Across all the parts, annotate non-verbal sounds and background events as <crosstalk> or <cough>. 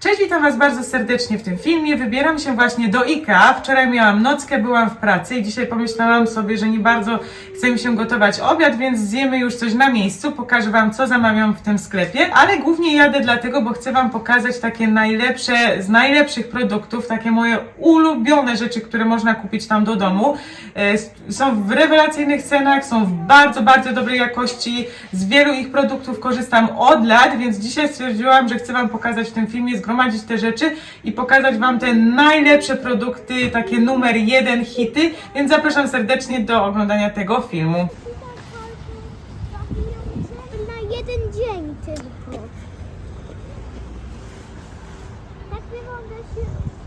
Cześć, witam Was bardzo serdecznie w tym filmie. Wybieram się właśnie do IKEA. Wczoraj miałam nockę, byłam w pracy i dzisiaj pomyślałam sobie, że nie bardzo chce mi się gotować obiad, więc zjemy już coś na miejscu. Pokażę Wam, co zamawiam w tym sklepie, ale głównie jadę dlatego, bo chcę Wam pokazać takie najlepsze, z najlepszych produktów, takie moje ulubione rzeczy, które można kupić tam do domu. E, Są w rewelacyjnych cenach, są w bardzo, bardzo dobrej jakości. Z wielu ich produktów korzystam od lat, więc dzisiaj stwierdziłam, że chcę Wam pokazać w tym filmie, zgromadzić te rzeczy i pokazać Wam te najlepsze produkty, takie numer jeden hity, więc zapraszam serdecznie do oglądania tego filmu. Na jeden dzień tylko. Tak wygląda się.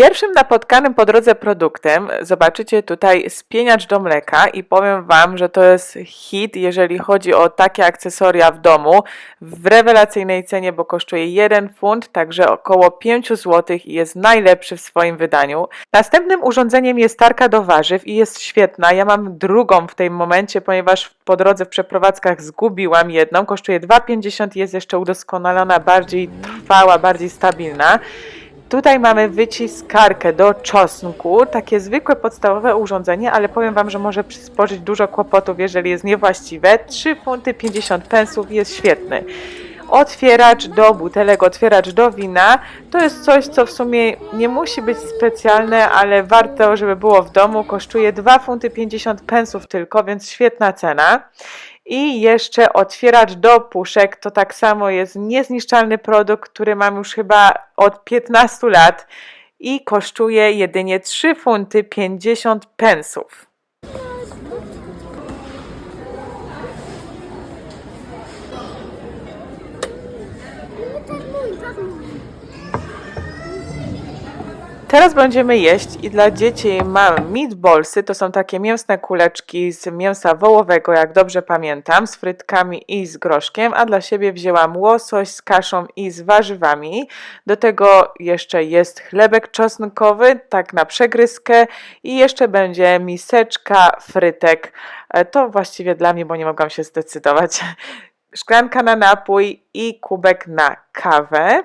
Pierwszym napotkanym po drodze produktem zobaczycie tutaj spieniacz do mleka i powiem Wam, że to jest hit, jeżeli chodzi o takie akcesoria w domu w rewelacyjnej cenie, bo kosztuje 1 funt, także około 5 zł i jest najlepszy w swoim wydaniu. Następnym urządzeniem jest tarka do warzyw i jest świetna. Ja mam drugą w tym momencie, ponieważ po drodze w przeprowadzkach zgubiłam jedną. Kosztuje 2,50 i jest jeszcze udoskonalona, bardziej trwała, bardziej stabilna. Tutaj mamy wyciskarkę do czosnku, takie zwykłe podstawowe urządzenie, ale powiem Wam, że może przysporzyć dużo kłopotów, jeżeli jest niewłaściwe. 3 funty 50 pensów jest świetny. Otwieracz do butelek, otwieracz do wina. To jest coś, co w sumie nie musi być specjalne, ale warto, żeby było w domu. Kosztuje 2 funty 50 pensów tylko, więc świetna cena. I jeszcze otwieracz do puszek, to tak samo jest niezniszczalny produkt, który mam już chyba od 15 lat i kosztuje jedynie 3 funty 50 pensów. No tak mój, tak mój. Teraz będziemy jeść i dla dzieci mam meatballsy, to są takie mięsne kuleczki z mięsa wołowego, jak dobrze pamiętam, z frytkami i z groszkiem, a dla siebie wzięłam łosoś z kaszą i z warzywami. Do tego jeszcze jest chlebek czosnkowy, tak na przegryzkę i jeszcze będzie miseczka frytek. E, To właściwie dla mnie, bo nie mogłam się zdecydować. <laughs> Szklanka na napój i kubek na kawę.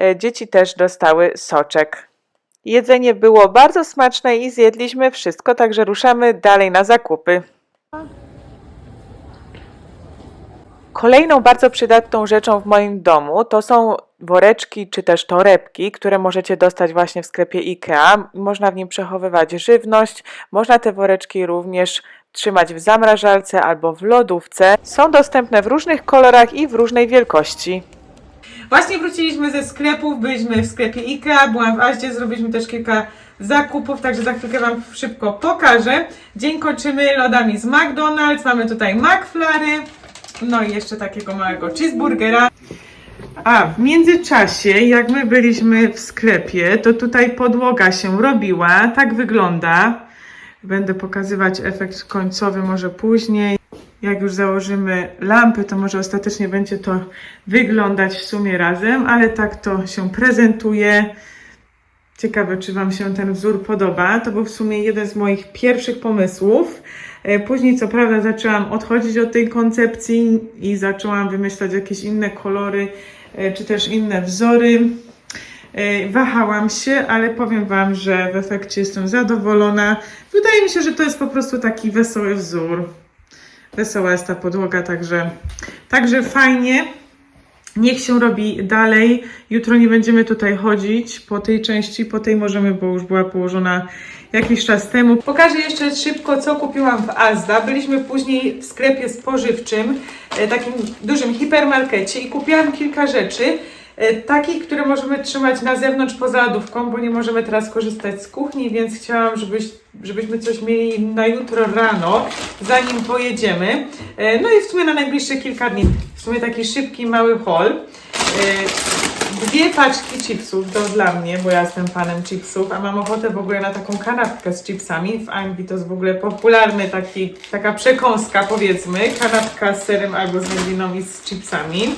E, Dzieci też dostały soczek. Jedzenie było bardzo smaczne i zjedliśmy wszystko, także ruszamy dalej na zakupy. Kolejną bardzo przydatną rzeczą w moim domu to są woreczki czy też torebki, które możecie dostać właśnie w sklepie IKEA. Można w nim przechowywać żywność, można te woreczki również trzymać w zamrażalce albo w lodówce. Są dostępne w różnych kolorach i w różnej wielkości. Właśnie wróciliśmy ze sklepów, byliśmy w sklepie IKEA, byłam w Aździe, zrobiliśmy też kilka zakupów, także za chwilkę Wam szybko pokażę. Dzień kończymy lodami z McDonald's, mamy tutaj McFlary, no i jeszcze takiego małego cheeseburgera. A w międzyczasie, jak my byliśmy w sklepie, to tutaj podłoga się robiła, tak wygląda. Będę pokazywać efekt końcowy może później. Jak już założymy lampy, to może ostatecznie będzie to wyglądać w sumie razem, ale tak to się prezentuje. Ciekawe, czy Wam się ten wzór podoba. To był w sumie jeden z moich pierwszych pomysłów. E, Później, co prawda, zaczęłam odchodzić od tej koncepcji i zaczęłam wymyślać jakieś inne kolory, e, czy też inne wzory. E, Wahałam się, ale powiem Wam, że w efekcie jestem zadowolona. Wydaje mi się, że to jest po prostu taki wesoły wzór. Wesoła jest ta podłoga, także, także fajnie. Niech się robi dalej. Jutro nie będziemy tutaj chodzić po tej części, po tej możemy, bo już była położona jakiś czas temu. Pokażę jeszcze szybko, co kupiłam w Asda. Byliśmy później w sklepie spożywczym, e, takim dużym hipermarkecie i kupiłam kilka rzeczy. E, Takich, które możemy trzymać na zewnątrz poza lodówką, bo nie możemy teraz korzystać z kuchni, więc chciałam, żebyś, żebyśmy coś mieli na jutro rano, zanim pojedziemy. E, No i w sumie na najbliższe kilka dni. W sumie taki szybki, mały haul. E, Dwie paczki chipsów, to dla mnie, bo ja jestem fanem chipsów, a mam ochotę w ogóle na taką kanapkę z chipsami. W Anglii to jest w ogóle popularny taki, taka przekąska powiedzmy, kanapka z serem albo z wędliną i z chipsami.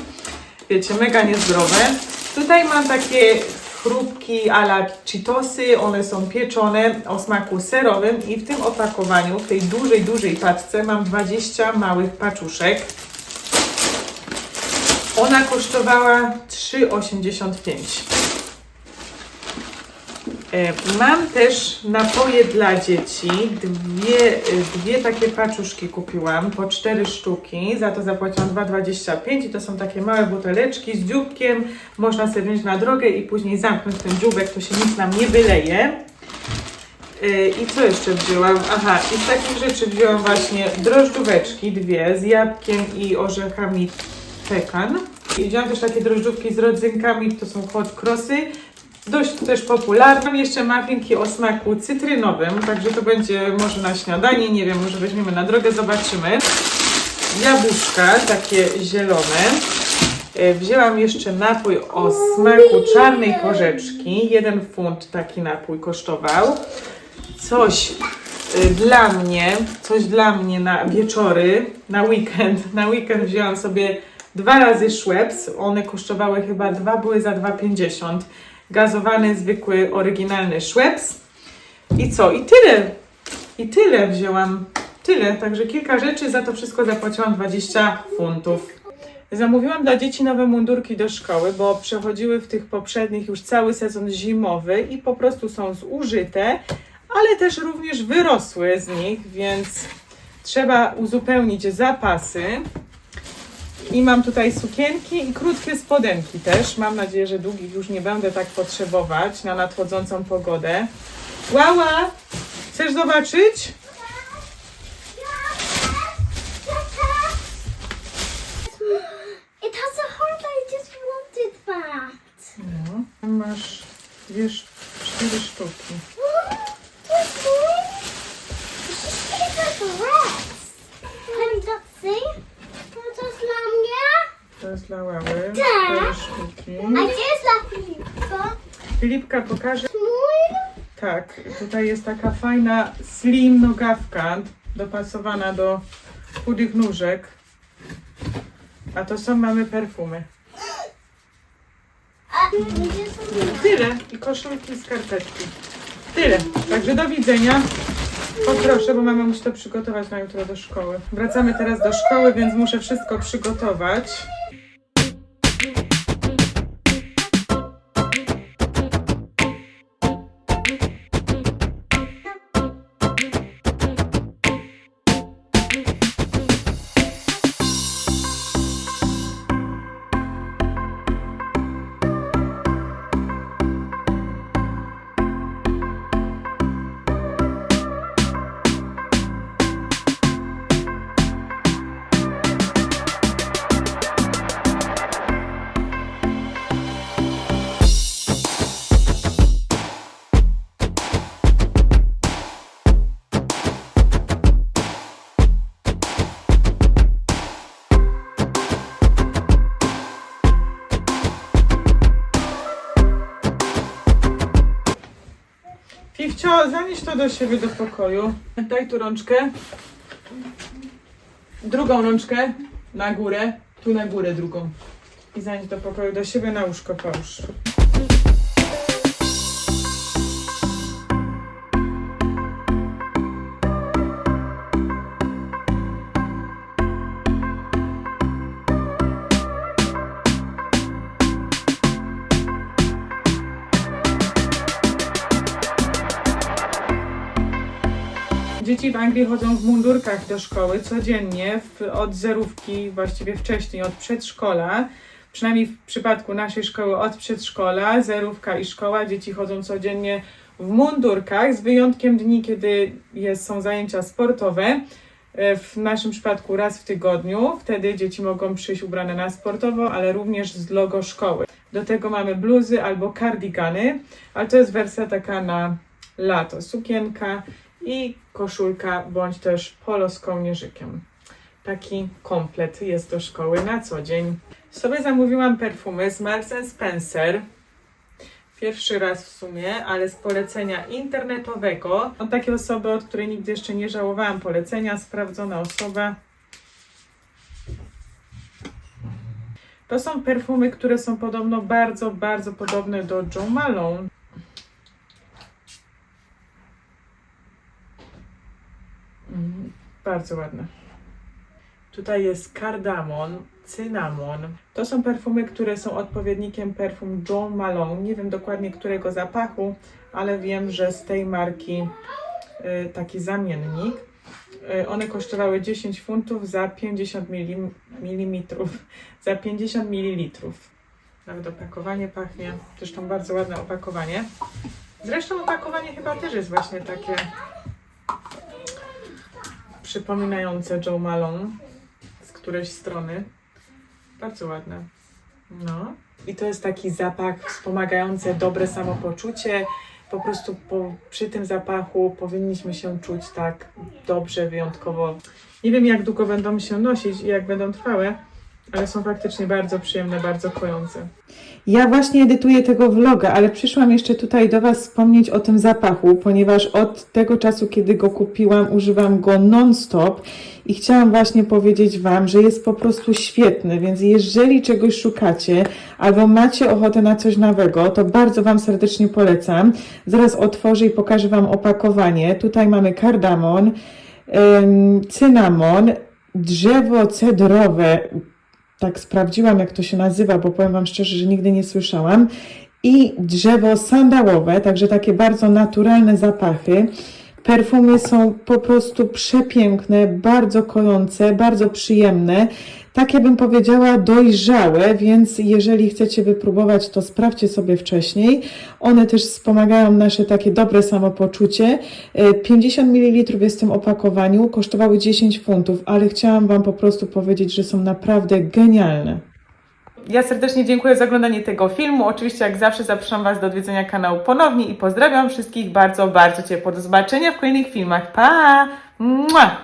Wiecie, mega niezdrowe. Tutaj mam takie chrup, drożdżówki a la Cheetosy, one są pieczone o smaku serowym i w tym opakowaniu, w tej dużej, dużej paczce mam 20 małych paczuszek. Ona kosztowała 3,85. E, Mam też napoje dla dzieci. Dwie, e, dwie takie paczuszki kupiłam, po cztery sztuki. Za to zapłaciłam 2,25 i to są takie małe buteleczki z dzióbkiem. Można sobie wziąć na drogę i później zamknąć ten dzióbek, to się nic nam nie wyleje. E, I co jeszcze wzięłam? Aha, i z takich rzeczy wzięłam właśnie drożdżóweczki, dwie, z jabłkiem i orzechami pekan. I wzięłam też takie drożdżówki z rodzynkami, to są hot crossy. Dość też popularne. Mam jeszcze muffinki o smaku cytrynowym, także to będzie może na śniadanie, nie wiem, może weźmiemy na drogę, zobaczymy. Jabłuszka, takie zielone. E, Wzięłam jeszcze napój o smaku czarnej porzeczki. Jeden funt taki napój kosztował. Coś y, dla mnie, coś dla mnie na wieczory, na weekend. Na weekend wzięłam sobie dwa razy Schweppes. One kosztowały chyba, dwa były za 2,50. Gazowany, zwykły, oryginalny Schweppes. I co? I tyle. I tyle wzięłam. Tyle. Także kilka rzeczy. Za to wszystko zapłaciłam 20 funtów. Zamówiłam dla dzieci nowe mundurki do szkoły, bo przechodziły w tych poprzednich już cały sezon zimowy i po prostu są zużyte, ale też również wyrosły z nich, więc trzeba uzupełnić zapasy. I mam tutaj sukienki i krótkie spodenki też. Mam nadzieję, że długich już nie będę tak potrzebować na nadchodzącą pogodę. Łała! Chcesz zobaczyć? It has a heart, I just wanted that. No. Masz dwie, cztery sztuki. To jest mój? It's just a dress. Can you see? To jest dla mnie? To jest dla Łały. Tak. Cztery sztuki. A gdzie jest dla Filipa? Filipka pokaże. Tak, tutaj jest taka fajna slim nogawka dopasowana do chudych nóżek. A to są mamy perfumy. Tyle. I koszulki i skarpetki. Tyle. Także do widzenia. Poproszę, bo mama musi to przygotować na jutro do szkoły. Wracamy teraz do szkoły, więc muszę wszystko przygotować. Fifcio, zanieś to do siebie do pokoju. Daj tu rączkę. Drugą rączkę na górę. Tu na górę drugą. I zanieś do pokoju do siebie na łóżko połóż. Dzieci w Anglii chodzą w mundurkach do szkoły codziennie, w, od zerówki, właściwie wcześniej, od przedszkola. Przynajmniej w przypadku naszej szkoły od przedszkola, zerówka i szkoła, dzieci chodzą codziennie w mundurkach, z wyjątkiem dni, kiedy jest, są zajęcia sportowe. E, W naszym przypadku raz w tygodniu, wtedy dzieci mogą przyjść ubrane na sportowo, ale również z logo szkoły. Do tego mamy bluzy albo kardigany, ale to jest wersja taka na lato. Sukienka i koszulka bądź też polo z kołnierzykiem. Taki komplet jest do szkoły na co dzień. Sobie zamówiłam perfumy z Marks Spencer. Pierwszy raz w sumie, ale z polecenia internetowego. Od takiej osoby, od której nigdy jeszcze nie żałowałam polecenia, sprawdzona osoba. To są perfumy, które są podobno bardzo, bardzo podobne do Joe Malone. Mm, bardzo ładne. Tutaj jest kardamon, cynamon. To są perfumy, które są odpowiednikiem perfum Joe Malone. Nie wiem dokładnie którego zapachu, ale wiem, że z tej marki y, taki zamiennik. Y, One kosztowały 10 funtów za 50 mm, <laughs> za 50 ml. Nawet opakowanie pachnie. Zresztą bardzo ładne opakowanie. Zresztą opakowanie chyba też jest właśnie takie przypominające Joe Malone z którejś strony. Bardzo ładne. No. I to jest taki zapach wspomagający dobre samopoczucie. Po prostu po, przy tym zapachu powinniśmy się czuć tak dobrze, wyjątkowo. Nie wiem, jak długo będą się nosić i jak będą trwałe, ale są faktycznie bardzo przyjemne, bardzo kojące. Ja właśnie edytuję tego vloga, ale przyszłam jeszcze tutaj do Was wspomnieć o tym zapachu, ponieważ od tego czasu, kiedy go kupiłam, używam go non-stop i chciałam właśnie powiedzieć Wam, że jest po prostu świetny, więc jeżeli czegoś szukacie albo macie ochotę na coś nowego, to bardzo Wam serdecznie polecam. Zaraz otworzę i pokażę Wam opakowanie. Tutaj mamy kardamon, cynamon, drzewo cedrowe, tak sprawdziłam, jak to się nazywa, bo powiem Wam szczerze, że nigdy nie słyszałam. I drzewo sandałowe, także takie bardzo naturalne zapachy. Perfumy są po prostu przepiękne, bardzo kojące, bardzo przyjemne. Takie bym powiedziała dojrzałe, więc jeżeli chcecie wypróbować, to sprawdźcie sobie wcześniej. One też wspomagają nasze takie dobre samopoczucie. E, 50 ml jest w tym opakowaniu, kosztowały 10 funtów, ale chciałam Wam po prostu powiedzieć, że są naprawdę genialne. Ja serdecznie dziękuję za oglądanie tego filmu. Oczywiście, jak zawsze, zapraszam Was do odwiedzenia kanału ponownie i pozdrawiam wszystkich bardzo, bardzo ciepło. Do zobaczenia w kolejnych filmach. Pa! Mua!